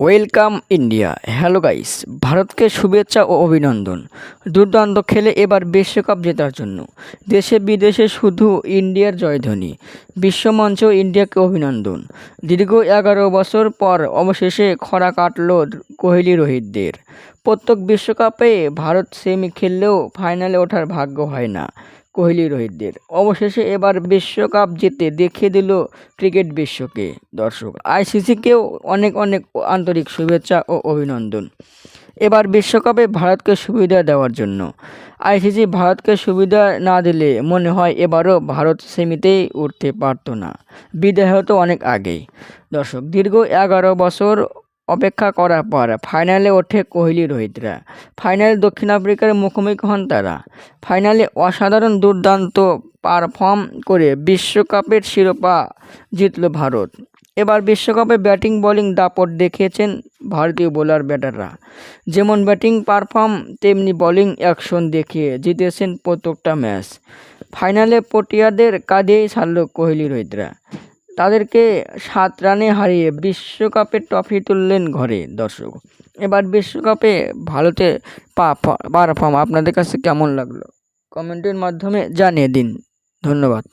Welcome India. Hello guys, ভারতকে শুভেচ্ছা ও অভিনন্দন। দুর্দান্ত খেলে এবার বিশ্বকাপ জেতার জন্য। দেশে বিদেশে শুধু ইন্ডিয়ার জয়ধ্বনি। বিশ্বমঞ্চেও ইন্ডিয়াকে অভিনন্দন। দীর্ঘ এগারো বছর পর অবশেষে খরা কাটল কোহলি রোহিতদের। প্রত্যেক বিশ্বকাপে ভারত সেমি খেললেও ফাইনালে ওঠার ভাগ্য হয় না কোহলি রোহিতদের। অবশেষে এবার বিশ্বকাপ জিতে দেখিয়ে দিল ক্রিকেট বিশ্বকে। দর্শক, আইসিসিকেও অনেক অনেক আন্তরিক শুভেচ্ছা ও অভিনন্দন। এবার বিশ্বকাপে ভারতকে সুবিধা দেওয়ার জন্য। আইসিসি ভারতকে সুবিধা না দিলে মনে হয় এবারও ভারত সেমিতেই উঠতে পারতো না। বিদায় হতো অনেক আগেই দর্শক, দীর্ঘ এগারো বছর অপেক্ষা করার পর ফাইনালে ওঠে কোহলি, রোহিতরা। ফাইনালে দক্ষিণ আফ্রিকার মুখোমুখি হন তারা। ফাইনালে অসাধারণ দুর্দান্ত পারফর্ম করে বিশ্বকাপের শিরোপা জিতল ভারত। এবার বিশ্বকাপে ব্যাটিং বোলিং দাপট দেখিয়েছেন ভারতীয় বোলার ব্যাটাররা। যেমন ব্যাটিং পারফর্ম, তেমনি বোলিং অ্যাকশন দেখিয়ে জিতেছেন প্রত্যেকটা ম্যাচ। ফাইনালে পটিয়াদের কাঁধেই ছাড়ল কোহলি, রোহিতরা। তাদেরকে সাত রানে হারিয়ে বিশ্বকাপের ট্রফি তুললেন ঘরে দর্শক। এবার বিশ্বকাপে ভারতের পারফর্ম, আপনাদের কাছে কেমন লাগল? কমেন্টের মাধ্যমে জানিয়ে দিন। ধন্যবাদ।